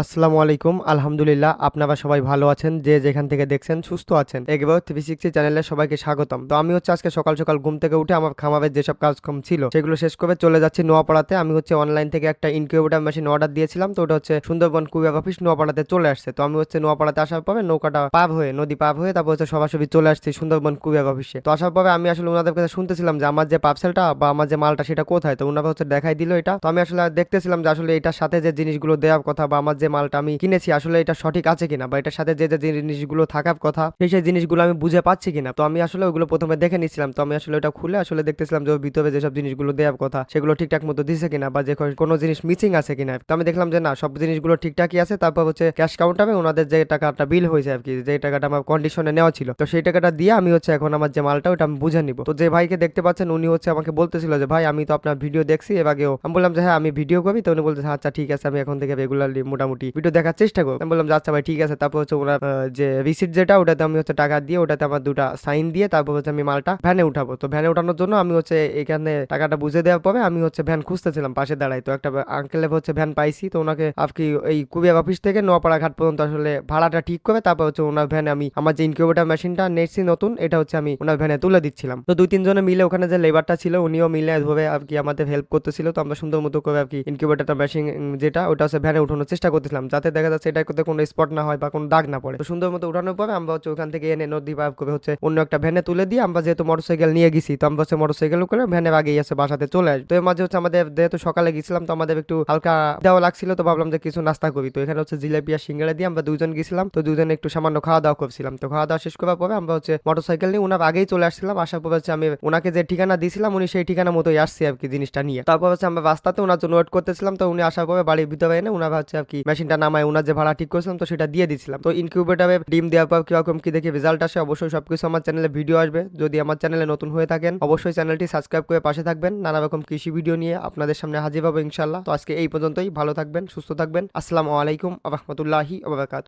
আসসালামু আলাইকুম। আলহামদুলিল্লাহ, আপনারা সবাই ভালো আছেন, যে যেখান থেকে দেখছেন সুস্থ আছেন। এগেবার থ্রি সিক্সটি চ্যানেলে সবাইকে স্বাগতম। তো আমি হচ্ছে আজকে সকাল সকাল ঘুম থেকে উঠে আমার খামারের যেসব কাজকর্ম ছিল, সেগুলো শেষ করে চলে যাচ্ছি নোয়াপাড়াতে। আমি হচ্ছে অনলাইন থেকে একটা ইনকিউবেটার মেশিন অর্ডার দিয়েছিলাম, তো ওটা হচ্ছে সুন্দরবন কুবিয়া অফিস নোয়াপাড়াতে চলে আসছে। তো আমি হচ্ছে নোয়াপাড়াতে আসার পরে নৌকাটা পার হয়ে, নদী পার হয়ে তারপর হচ্ছে সরাসরি চলে আসছি সুন্দরবন কুবিয়া অফিসে। তো আসার পরে আমি আসলে ওনাদের কাছে শুনতেছিলাম যে আমার যে পার্সেলটা বা আমার যে মালটা সেটা কোথায়? তো ওনারা হচ্ছে দেখাই দিল এটা। তো আমি আসলে দেখতেছিলাম যে আসলে এটার সাথে যে জিনিসগুলো দেওয়ার কথা বা আমার যে মালটা আমি কিনেছি, আসলে এটা সঠিক আছে কিনা বা এটার সাথে যে যে জিনিসগুলো থাকার কথা, সেই সেই জিনিসগুলো আমি বুঝে পাচ্ছি কিনা। তো আমি আসলে ওগুলো প্রথমে দেখে নিচ্ছিলাম তো আমি আসলে ওটা খুলে আসলে দেখতেছিলাম যে ভিতরে যেসব জিনিসগুলো দেওয়ার কথা, সেগুলো ঠিকঠাক মতো দিছে কিনা বা যে কোনো জিনিস মিসিং আছে কিনা। তো আমি দেখলাম যে, না, সব জিনিসগুলো ঠিকঠাকই আছে। তারপর হচ্ছে ক্যাশ কাউন্টারে ওনাদের যে টাকাটা বিল হয়েছে আর কি, যে টাকাটা আমার কন্ডিশনে নেওয়া ছিল, তো সেই টাকাটা দিয়ে আমি হচ্ছে এখন আমার যে মালটা, ওটা আমি বুঝে নিব। তো যে ভাইকে দেখতে পাচ্ছেন, উনি হচ্ছে আমাকে বলতেছিল যে, ভাই, আমি তো আপনার ভিডিও দেখছি। এর আগেও আমি বললাম যে হ্যাঁ আমি ভিডিও করি। তো উনি বলতেছে আচ্ছা ঠিক আছে, আমি এখন থেকে রেগুলারলি মোটামুটি ভিডিও দেখার চেষ্টা করব। আমি বললাম আচ্ছা ভাই, ঠিক আছে। তারপর হচ্ছে ওনার যে রিসিট যেটা, ওটাতে আমি হচ্ছে টাকা দিয়ে, ওটাতে আমার দুটা সাইন দিয়ে, তারপর হচ্ছে আমি মালটা ভ্যানে উঠাবো। তো ভ্যানে উঠানোর জন্য আমি হচ্ছে এখানে টাকাটা বুঝে দেওয়ার পরে আমি হচ্ছে ভ্যান খুঁজতেছিলাম পাশে দাঁড়াই তো একটা আঙ্কেলে হচ্ছে ভ্যান পাইছি। তো ওনাকে আপনি এই কুবিয়া অফিস থেকে নোয়াপাড়া ঘাট পর্যন্ত আসলে ভাড়াটা ঠিক করে তারপর হচ্ছে ওনার ভ্যানে আমি, আমার যে ইনকিউবেটার মেশিনটা নেটছি নতুন, এটা হচ্ছে আমি ওনার ভ্যানে তুলে দিচ্ছিলাম। তো দুই, তিনজনে মিলে ওখানে যে লেবারটা ছিল, উনিও মিলে ধরে আর কি আমাদের হেল্প করতেছিল। তো আমরা সুন্দর মতো করে আর কি ইনকিউবেটারটা মেশিন যেটা, ওটা হচ্ছে ভ্যানে উঠানোর চেষ্টা করতেছিলাম যাতে দেখা যাচ্ছে এটা করতে কোনো স্পট না হয় বা কোনো দাগ না পড়ে। তো সুন্দর মতো উঠানোর পরে আমরা হচ্ছে ওখান থেকে এনে নদী পার করে হচ্ছে অন্য একটা ভ্যানে তুলে দিয়ে আমরা যেহেতু মোটরসাইকেল নিয়ে গেছি, তো আমরা হচ্ছে মোটরসাইকেল করে ভ্যানের আগেই আছে বাসাতে চলে আসি। তো এর মাঝে হচ্ছে আমাদের যেহেতু সকালে গেছিলাম, তো আমাদের একটু হালকা দেওয়া লাগছিল, তো ভাবলাম যে কিছু নাস্তা করি। তো এখানে হচ্ছে জিলাপি আর সিঙ্গাড়া দিয়ে আমরা দুজন গেছিলাম, তো দুজনে একটু সামান্য খাওয়া দাওয়া করছিলাম। তো খাওয়া দাওয়া শেষ করার পরে আমরা হচ্ছে মোটরসাইকেল নিয়ে ওনার আগেই চলে আসছিলাম। আসার পর হচ্ছে আমি ওনাকে যে ঠিকানা দিয়েছিলাম, উনি সেই ঠিকানা মতোই আসছি আর কি জিনিসটা নিয়ে। তারপর হচ্ছে আমরা রাস্তাতে ওনার জন্য ওয়েট করতেছিলাম, তো উনি আসার পরে বাড়ির ভিতরে এনে ওনার হচ্ছে আর কি মেশিনটা নামায় ওনার যে ভাড়া ঠিক করেছিলাম, তো সেটা দিয়ে দিয়েছিলাম তো ইনকিউবেটারে ডিম দেওয়ার পর কীরকম কি দেখে রেজাল্ট আসে, অবশ্যই সবকিছু আমার চ্যানেলে ভিডিও আসবে। যদি আমার চ্যানেলে নতুন হয়ে থাকেন, অবশ্যই চ্যানেলটি সাবস্ক্রাইব করে পাশে থাকবেন। নানা রকম কৃষি ভিডিও নিয়ে আপনাদের সামনে হাজির পাবো ইনশাল্লাহ তো আজকে এই পর্যন্তই, ভালো থাকবেন, সুস্থ থাকবেন। আসসালামু আলাইকুম আহমতুল্লাহি আবরাকাত